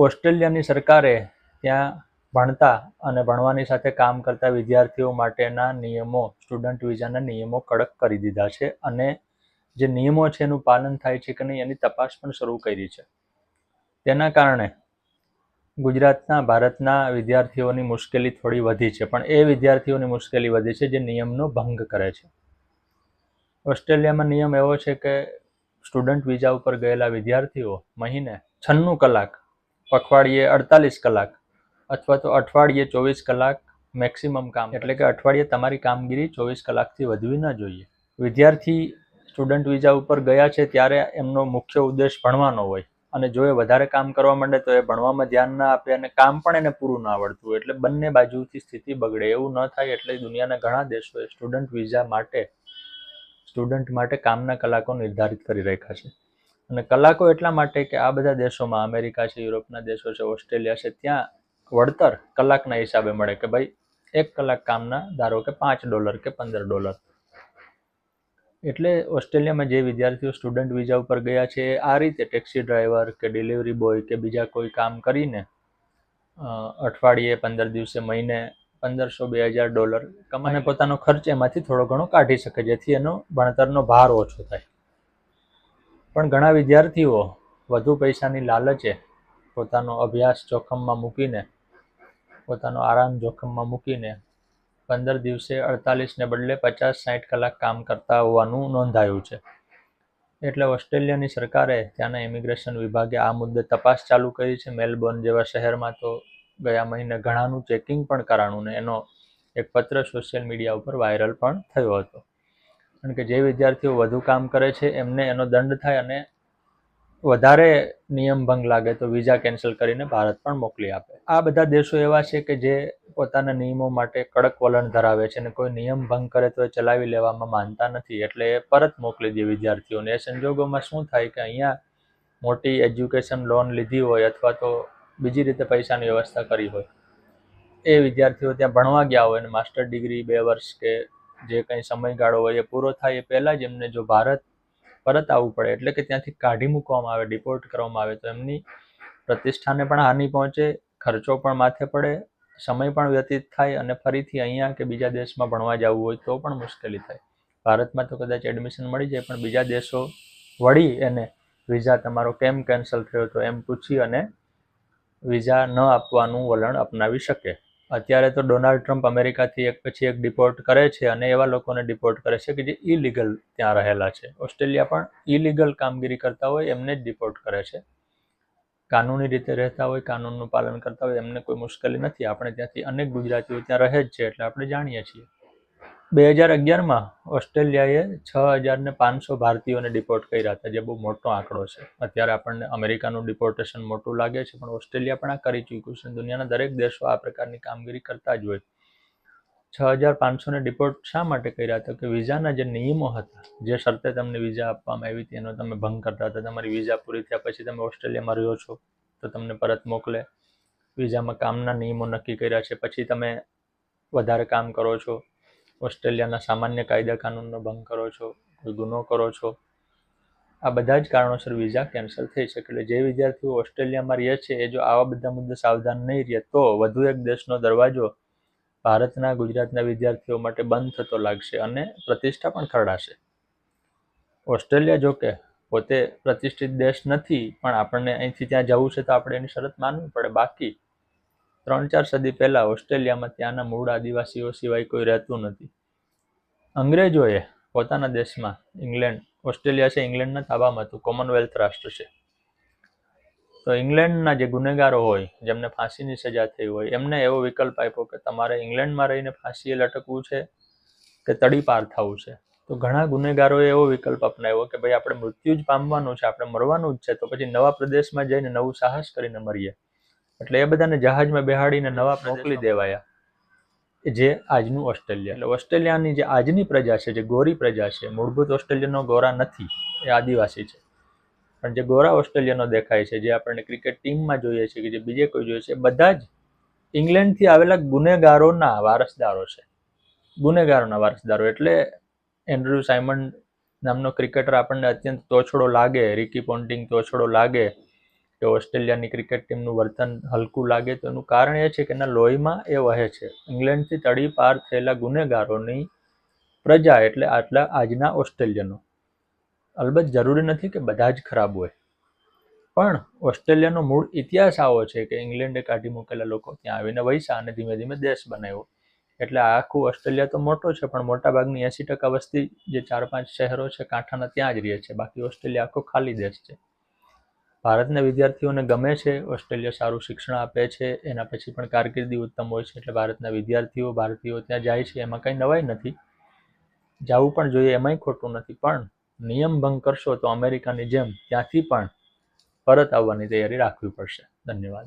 ઓસ્ટ્રેલિયાની સરકારે ત્યાં ભણતા અને ભણવાની સાથે કામ કરતા વિદ્યાર્થીઓ માટેના નિયમો, સ્ટુડન્ટ વિઝાના નિયમો કડક કરી દીધા છે અને જે નિયમો છે એનું પાલન થાય છે કે નહીં એની તપાસ પણ શરૂ કરી છે. તેના કારણે ગુજરાતના, ભારતના વિદ્યાર્થીઓની મુશ્કેલી થોડી વધી છે, પણ એ વિદ્યાર્થીઓની મુશ્કેલી વધી છે જે નિયમનો ભંગ કરે છે. ઓસ્ટ્રેલિયામાં નિયમ એવો છે કે સ્ટુડન્ટ વિઝા ઉપર ગયેલા વિદ્યાર્થીઓ મહિને છન્નું કલાક પખવાડિયે અડતાલીસ કલાક અથવા તો અઠવાડિયે ચોવીસ કલાક મેક્સિમમ કામ એટલે કે અઠવાડિયે તમારી કામગીરી ચોવીસ કલાકથી વધવી ન જોઈએ. વિદ્યાર્થી સ્ટુડન્ટ વિઝા ઉપર ગયા છે ત્યારે એમનો મુખ્ય ઉદ્દેશ ભણવાનો હોય. અને જો એ વધારે કામ કરવા માંડે તો એ ભણવામાં ધ્યાન ના આપે અને કામ પણ એને પૂરું ના આવડતું એટલે બંને બાજુથી સ્થિતિ બગડે એવું ન થાય એટલે દુનિયાના ઘણા દેશોએ સ્ટુડન્ટ વિઝા માટે સ્ટુડન્ટ માટે કામના કલાકો નિર્ધારિત કરી રાખ્યા છે. અને કલાકો એટલા માટે કે આ બધા દેશોમાં અમેરિકા છે યુરોપના દેશો છે ઓસ્ટ્રેલિયા છે ત્યાં વળતર કલાકના હિસાબે મળે કે ભાઈ એક કલાક કામના ધારો કે પાંચ ડોલર કે પંદર ડોલર. એટલે ઓસ્ટ્રેલિયામાં જે વિદ્યાર્થીઓ સ્ટુડન્ટ વિઝા ઉપર ગયા છે એ આ રીતે ટેક્સી ડ્રાઈવર કે ડિલિવરી બોય કે બીજા કોઈ કામ કરીને અઠવાડિયે પંદર દિવસે મહિને પંદરસો બે હજાર ડોલર કમાઈને પોતાનો ખર્ચ એમાંથી થોડો ઘણો કાઢી શકે જેથી એનો ભણતરનો ભાર ઓછો થાય. પણ ઘણા વિદ્યાર્થીઓ વધુ પૈસાની લાલચે પોતાનો અભ્યાસ જોખમમાં મૂકીને, પોતાનો આરામ જોખમમાં મૂકીને પંદર દિવસે અડતાલીસને બદલે પચાસ સાઠ કલાક કામ કરતા હોવાનું નોંધાયું છે. એટલે ઓસ્ટ્રેલિયાની સરકારે ત્યાંના ઇમિગ્રેશન વિભાગે આ મુદ્દે તપાસ ચાલુ કરી છે. મેલબોર્ન જેવા શહેરમાં તો ગયા મહિને ઘણાનું ચેકિંગ પણ કરાણું ને એનો એક પત્ર સોશિયલ મીડિયા ઉપર વાયરલ પણ થયો હતો. કારણ કે જે વિદ્યાર્થીઓ વધુ કામ કરે છે, એમને એનો દંડ થાય અને વધારે નિયમ ભંગ લાગે તો વિઝા કેન્સલ કરીને ભારત પણ મોકલી આપે. આ બધા દેશો એવા છે કે જે પોતાના નિયમો માટે કડક વલણ ધરાવે છે અને કોઈ નિયમ ભંગ કરે તો એ ચલાવી લેવામાં માનતા નથી. એટલે એ પરત મોકલી દે વિદ્યાર્થીઓને. એ સંજોગોમાં શું થાય કે અહીંયા મોટી એજ્યુકેશન લોન લીધી હોય અથવા તો બીજી રીતે પૈસાની વ્યવસ્થા કરી હોય. એ વિદ્યાર્થીઓ ત્યાં ભણવા ગયા હોય અને માસ્ટર ડિગ્રી બે વર્ષ કે જે કંઈ સમયગાળો હોય એ પૂરો થાય એ પહેલાં જ એમને જો ભારત પરત આવવું પડે, એટલે કે ત્યાંથી કાઢી મૂકવામાં આવે ડિપોર્ટ કરવામાં આવે, તો એમની પ્રતિષ્ઠાને પણ હાનિ પહોંચે, ખર્ચો પણ માથે પડે, સમય પણ વ્યતીત થાય અને ફરીથી અહીંયા કે બીજા દેશમાં ભણવા જવું હોય તો પણ મુશ્કેલી થાય. ભારતમાં તો કદાચ એડમિશન મળી જાય, પણ બીજા દેશો વળી એને વિઝા તમારો કેમ કેન્સલ થયો તો એમ પૂછી અને વિઝા ન આપવાનું વલણ અપનાવી શકે. અત્યારે તો ડોનાલ્ડ ટ્રમ્પ અમેરિકાથી એક પછી એક ડિપોર્ટ કરે છે અને એવા લોકોને ડિપોર્ટ કરે છે કે જે ઇલીગલ ત્યાં રહેલા છે. ઓસ્ટ્રેલિયા પણ ઇલીગલ કામગીરી કરતા હોય, એમને જ ડિપોર્ટ કરે છે. કાનૂની રીતે રહેતા હોય, કાનૂનનું પાલન કરતા હોય, એમને કોઈ મુશ્કેલી નથી. આપણે ત્યાંથી અનેક ગુજરાતીઓ ત્યાં રહે જ છે, એટલે આપણે જાણીએ છીએ. બે હજાર અગિયારમાં ઓસ્ટ્રેલિયાએ છ હજારને પાંચસો ભારતીયોને ડિપોર્ટ કર્યા હતા, જે બહુ મોટો આંકડો છે. અત્યારે આપણને અમેરિકાનું ડિપોર્ટેશન મોટું લાગે છે, પણ ઓસ્ટ્રેલિયા પણ આ કરી ચૂક્યું છે દુનિયાના દરેક દેશો આ પ્રકારની કામગીરી કરતા જ હોય. છ હજાર પાંચસોને ડિપોર્ટ શા માટે કર્યા હતા? કે વિઝાના જે નિયમો હતા, જે શરતે તમને વિઝા આપવામાં આવી હતી, એનો તમે ભંગ કરતા હતા. તમારી વિઝા પૂરી થયા પછી તમે ઓસ્ટ્રેલિયામાં રહ્યો છો, તો તમને પરત મોકલે. વિઝામાં કામના નિયમો નક્કી કર્યા છે, પછી તમે વધારે કામ કરો છો. ઓસ્ટ્રેલિયાના સામાન્ય કાયદા કાનૂનનો ભંગ કરો છો, કોઈ ગુનો કરો છો, આ બધા જ કારણોસર વિઝા કેન્સલ થઈ શકે. એટલે જે વિદ્યાર્થીઓ ઓસ્ટ્રેલિયામાં રહે છે, એ જો આવા બધા મુદ્દે સાવધાન નહીં રહે, તો વધુ એક દેશનો દરવાજો ભારતના, ગુજરાતના વિદ્યાર્થીઓ માટે બંધ થતો લાગશે અને પ્રતિષ્ઠા પણ ખરડાશે. ઓસ્ટ્રેલિયા જો કે પોતે પ્રતિષ્ઠિત દેશ નથી, પણ આપણને અહીંથી ત્યાં જવું છે તો આપણે એની શરત માનવી પડે. બાકી ત્રણ ચાર સદી પહેલાં ઓસ્ટ્રેલિયામાં ત્યાંના મૂળ આદિવાસીઓ સિવાય કોઈ રહેતું નથી. અંગ્રેજોએ પોતાના દેશમાં ઇંગ્લેન્ડ, ઓસ્ટ્રેલિયા છે, ઇંગ્લેન્ડના તાબામાં હતું, કોમનવેલ્થ રાષ્ટ્ર છે. તો ઇંગ્લેન્ડના જે ગુનેગારો હોય, જેમને ફાંસીની સજા થઈ હોય, એમને એવો વિકલ્પ આપ્યો કે તમારે ઇંગ્લેન્ડમાં રહીને ફાંસીએ લટકવું છે કે તડી પાર થવું છે? તો ઘણા ગુનેગારોએ એવો વિકલ્પ અપનાવ્યો કે ભાઈ, આપણે મૃત્યુ જ પામવાનું છે, આપણે મરવાનું જ છે, તો પછી નવા પ્રદેશમાં જઈને નવું સાહસ કરીને મરીએ. એટલે એ બધાને જહાજમાં બેહાડીને નવા મોકલી દેવાયા. જે આજનું ઓસ્ટ્રેલિયા. એટલે ઓસ્ટ્રેલિયાની જે આજની પ્રજા છે જે ગોરી પ્રજા છે મૂળભૂત ઓસ્ટ્રેલિયનો ગોરા નથી. એ આદિવાસી છે. પણ જે ગોરા ઓસ્ટ્રેલિયનો દેખાય છે જે આપણને ક્રિકેટ ટીમમાં જોઈએ છે કે જે બીજે કોઈ જોઈએ છે બધા જ ઇંગ્લેન્ડથી આવેલા ગુનેગારોના વારસદારો છે. ગુનેગારોના વારસદારો. એટલે એન્ડ્રુ સાયમન નામનો ક્રિકેટર આપણને અત્યંત તોછડો લાગે રિકી પોન્ટિંગ તોછડો લાગે. કે ઓસ્ટ્રેલિયાની ક્રિકેટ ટીમનું વર્તન હલકું લાગે તો એનું કારણ એ છે કે એના લોહીમાં એ વહે છે. ઇંગ્લેન્ડથી તડી પાર થયેલા ગુનેગારોની પ્રજા એટલે આટલા આજના ઓસ્ટ્રેલિયનો. અલબત્ત જરૂરી નથી કે બધા જ ખરાબ હોય. પણ ઓસ્ટ્રેલિયાનો મૂળ ઇતિહાસ આવો છે કે ઇંગ્લેન્ડે કાઢી મૂકેલા લોકો ત્યાં આવીને વૈસા અને ધીમે ધીમે દેશ બનાવ્યો. એટલે આખું ઓસ્ટ્રેલિયા તો મોટો છે, પણ મોટાભાગની એંસી ટકા વસ્તી જે ચાર પાંચ શહેરો છે, કાંઠાના ત્યાં જ રહે છે. બાકી ઓસ્ટ્રેલિયા આખો ખાલી દેશ છે. ભારતના વિદ્યાર્થીઓને ગમે છે, ઓસ્ટ્રેલિયા સારું શિક્ષણ આપે છે, એના પછી પણ કારકિર્દી ઉત્તમ હોય છે, એટલે ભારતના વિદ્યાર્થીઓ, ભારતીયો ત્યાં જાય છે, એમાં કંઈ નવાઈ નથી. જવું પણ જોઈએ, એમાંય ખોટું નથી, પણ નિયમ ભંગ કરશો તો અમેરિકાની જેમ ત્યાંથી પણ પરત આવવાની તૈયારી રાખવી પડશે. ધન્યવાદ.